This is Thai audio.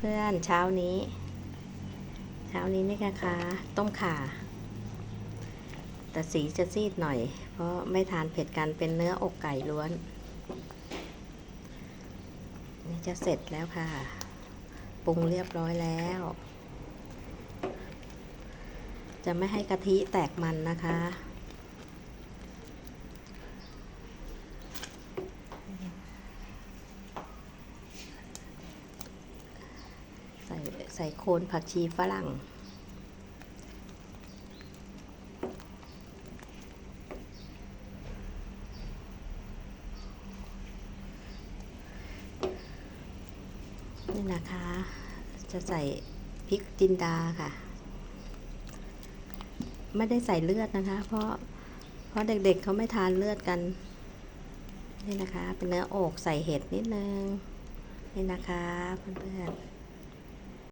เพื่อนๆเช้านี้ เช้านี้นี่นะคะ ต้มข่า แต่สีจะซีดหน่อย เพราะไม่ทานเผ็ดกันเป็นเนื้ออกไก่ล้วน นี่จะเสร็จแล้วค่ะ ปรุงเรียบร้อยแล้ว จะไม่ให้กะทิแตกมันนะคะ ใส่ใส่โคนผักชีฝรั่ง นี่นะคะ จะใส่พริกจินดาค่ะ ไม่ได้ใส่เลือดนะคะ เพราะเพราะเด็กๆเขาไม่ทานเลือดกัน นี่นะคะ เป็นเนื้ออกใส่เห็ดนิดนึง นี่นะคะเพื่อนๆ